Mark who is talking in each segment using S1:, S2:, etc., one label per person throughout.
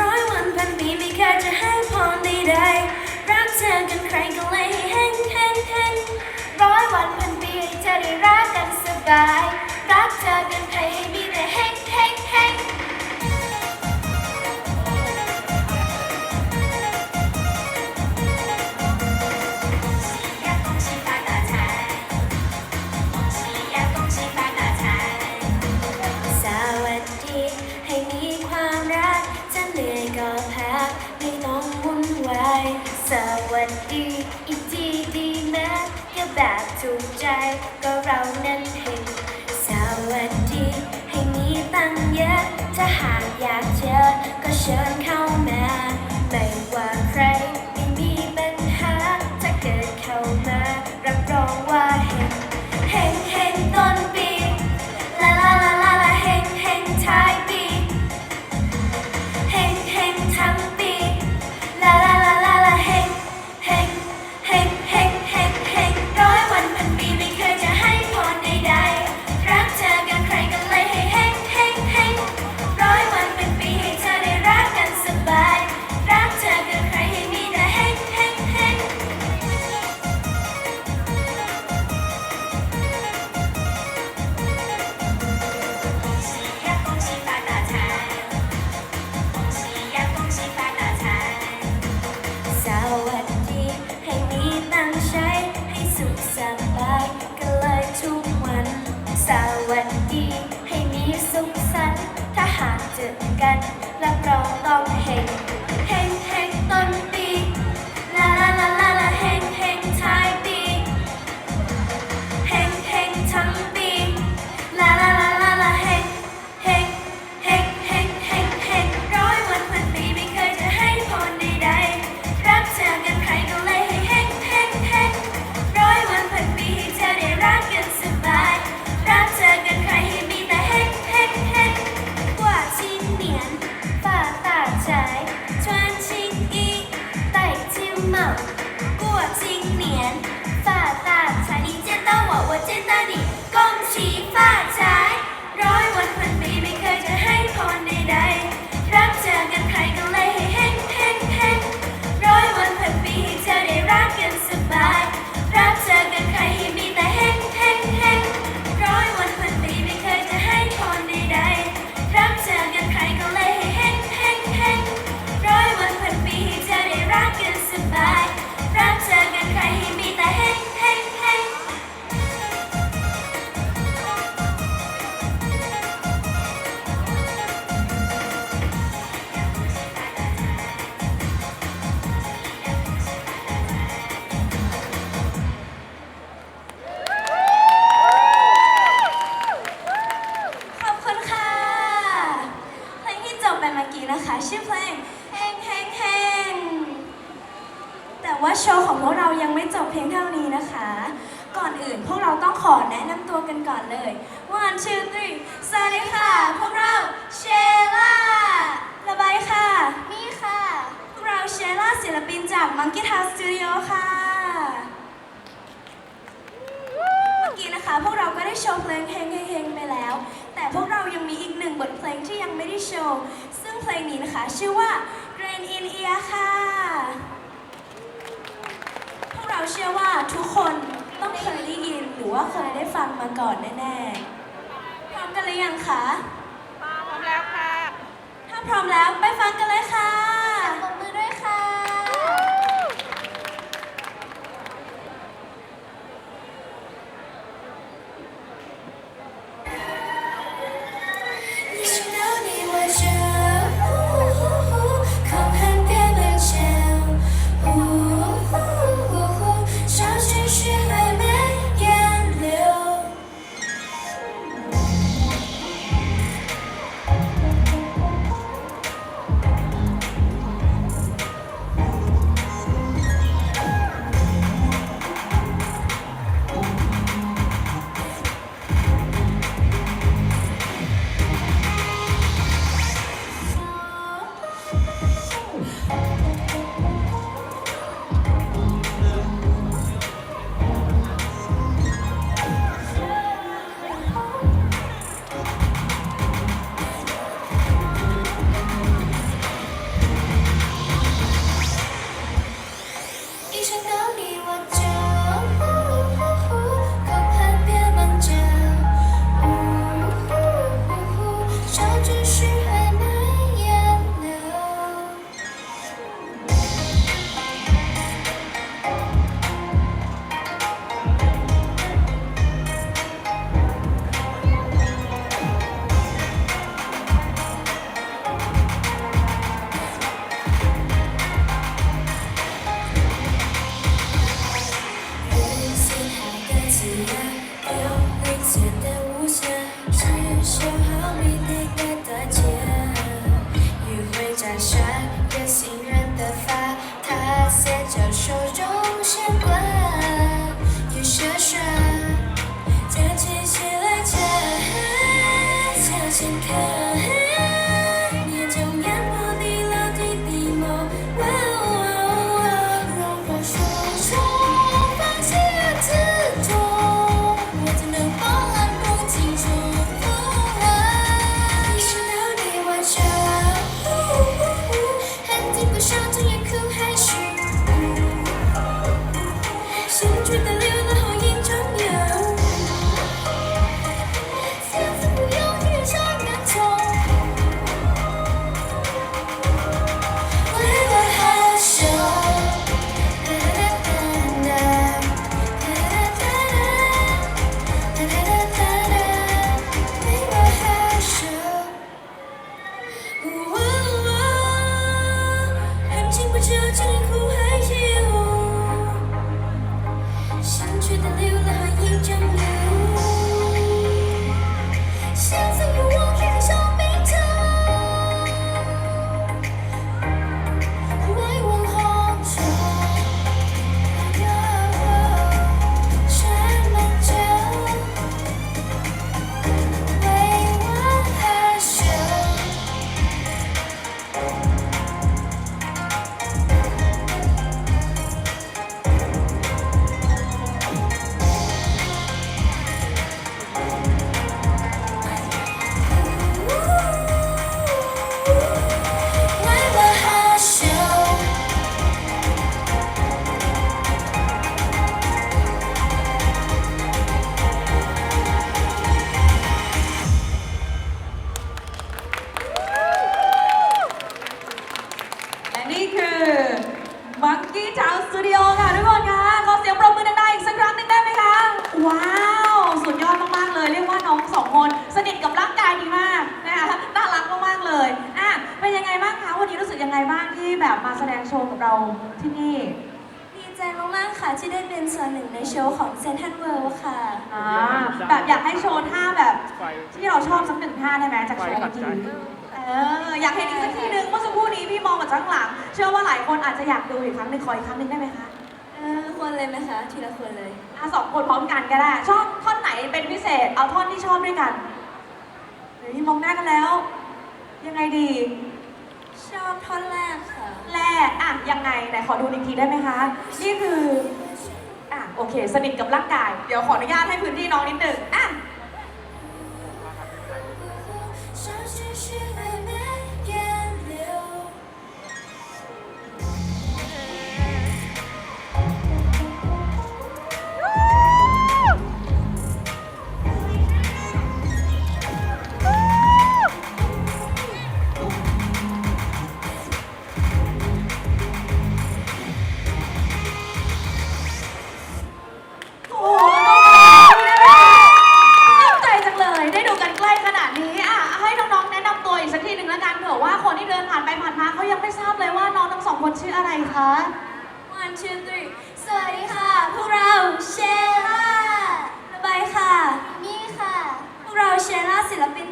S1: ร้อยวันพันปีไม่เคยจะให้พรใดๆรักเธอกันใครก็เลยแห้งแห้งแห้งร้อยวันพันปีจะได้รักกันสบาย รักเธอกันใครให้มีแต่เฮงเฮงเฮง ดีอีจีดีนะก็แบบถูกใจก็เรานั้นเห็นสวัสดีให้มีตั้งเยอะ พวกเราต้องขอแนะนำตัวกันก่อนเลย one ชื่ three สวัสดีค่ะ พวกเราเชล่าระบายค่ะ มี่ค่ะ พวกเราเชล่าศิลปินจาก Monkey Town Studio ค่ะ เมื่อกี้นะคะ พวกเราก็ได้โชว์เพลงเฮงเฮงไปแล้ว แต่พวกเรายังมีอีกหนึ่งบทเพลงที่ยังไม่ได้โชว์ ซึ่งเพลงนี้นะคะ ชื่อว่า Grain in Ear ค่ะ พวกเราเชื่อว่าทุกคน ต้องเคยได้ยินหรือว่าเคยได้ฟังมาก่อนแน่ๆ พร้อมกันหรือยังคะ
S2: พร้อมแล้วค่ะ
S1: ถ้าพร้อมแล้วไปฟังกันเลยค่ะ Yeah. อ
S2: งสองคน สนิทกับร่างกายดีมากนะคะน่ารักมากๆเลยอะเป็นยังไงบ้างคะวันนี้รู้สึกยังไงบ้างที่แบบมาแสดงโชว์กับเราที่นี่
S1: ดีใจมากๆค่ะที่ได้เป็นส่วนหนึ่งในโชว์ของเซนทันเวิลด์ค่ะ
S2: อ่าแบบอยากให้โชว์ท่าแบบที่เราชอบสักหนึ่งท่าได้ไหมจากโชว์เมื่อกี้เอออยากเห็นอีกสักทีนึงเมื่อสักครู่นี้พี่มองมาจากข้างหลัง เชื่อว่าหลายคนอาจจะอยากดูอีกครั้งหนึ่งขออีกครั้งหนึ่งได้ไหมคะ
S1: เออควรเลยไหมคะทีละคนเลย
S2: อะสองคนพร้อมกันก็ได้ ชอบท่อนไหนเป็นพิเศษ เอาท่อนที่ชอบด้วยกันเฮ้ยมองหน้ากันแล้ว ยังไงดี
S1: ชอบท่อนแรกค่ะ
S2: แรกอะยังไงไหนขอดูอีกทีได้ไหมคะ นี่คือ อะโอเค สนิทกับร่างกาย เดี๋ยวขออนุญาตให้พื้นที่น้องนิดหนึ่งอะ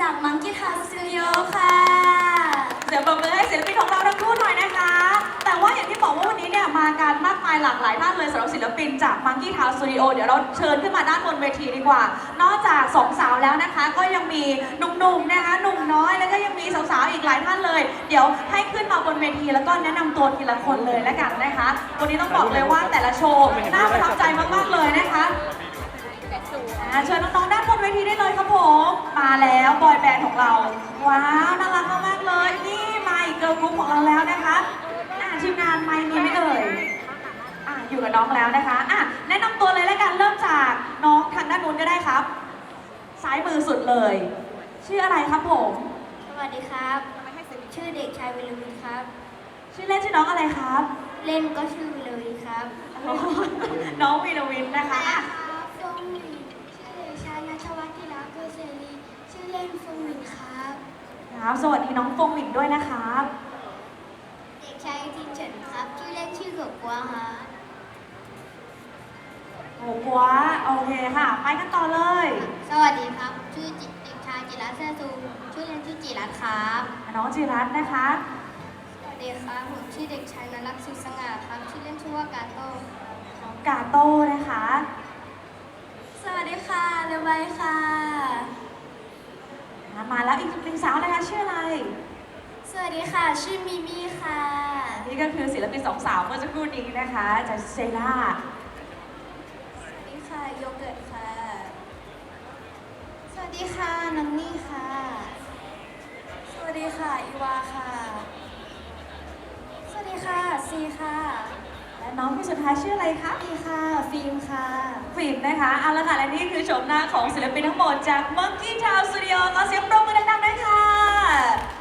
S2: จาก
S1: Monkey House Studio ค่ะ
S2: เดี๋ยวปรบมือให้ศิลปินของเราทั้งคู่หน่อยนะคะ แต่ว่าอย่างที่บอกว่าวันนี้เนี่ยมากันมากมายหลากหลายท่านเลยสำหรับศิลปินจาก Monkey Town Studio เดี๋ยวเราเชิญขึ้นมาด้านบนเวทีดีกว่า นอกจากสองสาวแล้วนะคะ ก็ยังมีหนุ่มๆนะคะหนุ่มน้อยแล้วก็ยังมีสาวๆอีกหลายท่านเลย เดี๋ยวให้ขึ้นมาบนเวทีแล้วก็แนะนำตัวทีละคนเลยแล้วกันนะคะ วันนี้ต้องบอกเลยว่าแต่ละโชว์น่าประทับใจมากๆเลยนะคะ เชิญน้องๆด้านบนเวทีได้เลยครับผม มาแล้วบอยแบนด์ของเรา ว้าวน่ารักมากๆเลย นี่มาอีกเกิร์ลกรุ๊ปของเราแล้วนะคะอ่าทีมงานไมค์มีไหมเอ่ยอ่าอยู่กับน้องแล้วนะคะอะแนะนำตัวเลยแล้วกันเริ่มจากน้องทางด้านนู้นก็ได้ครับ ซ้ายมือสุดเลย ชื่ออะไรครับผม
S1: สวัสดีครับ ชื่อเด็กชายวิลวินครับ
S2: ชื่อเล่นชื่อน้องอะไรครับ
S1: เล่นก็ชื่อวิลวินครับ
S2: น้องวีรวินนะคะอะ
S1: ล่นฟงวินครับ
S2: ครับ สวัสดีน้องฟงหมิงด้วยนะครับ
S1: เด็กชายทินเฉินครับ ชื่อเล่นชื่อเกือบกวางครับ
S2: โอ้กัวโอเคค่ะ ไปกันต่อเลย
S1: สวัสดีครับ ชื่อจิเด็กชายจิรัตน์แซ่ซูชื่อเล่นชื่อจิรัตน์ครับ
S2: น้องจิรัตน์นะคะ
S1: สวัสดีครับผมชื่อเด็กชายนรักษ์สุขสง่าครับ ชื่อเล่นชื่อว่ากาโต้
S2: โอ้กาโต้นะคะ
S1: สวัสดีค่ะเรไวค่ะ
S2: มาแล้วอีกหนึ่งสาวนะคะชื่ออะไร
S1: สวัสดีค่ะ ชื่อมิมี่ค่ะ
S2: นี่ก็คือศิลปินสองสาวเมื่อสักครู่นี้นะคะจากเซล่า
S1: สวัสดีค่ะโยเกิร์ตค่ะ สวัสดีค่ะนันนี่ค่ะ สวัสดีค่ะอีวาค่ะ สวัสดีค่ะซีค่ะ
S2: และ น้องคนสุดท้ายชื่ออะไรคะ
S1: ดีค่ะฟิล์มค่ะ
S2: ฟินนะคะเอาละค่ะและนี่คือโฉมหน้าของศิลปินทั้งหมดจาก Monkey Town Studio ขอเสียงปรบมือดังๆด้วยค่ะ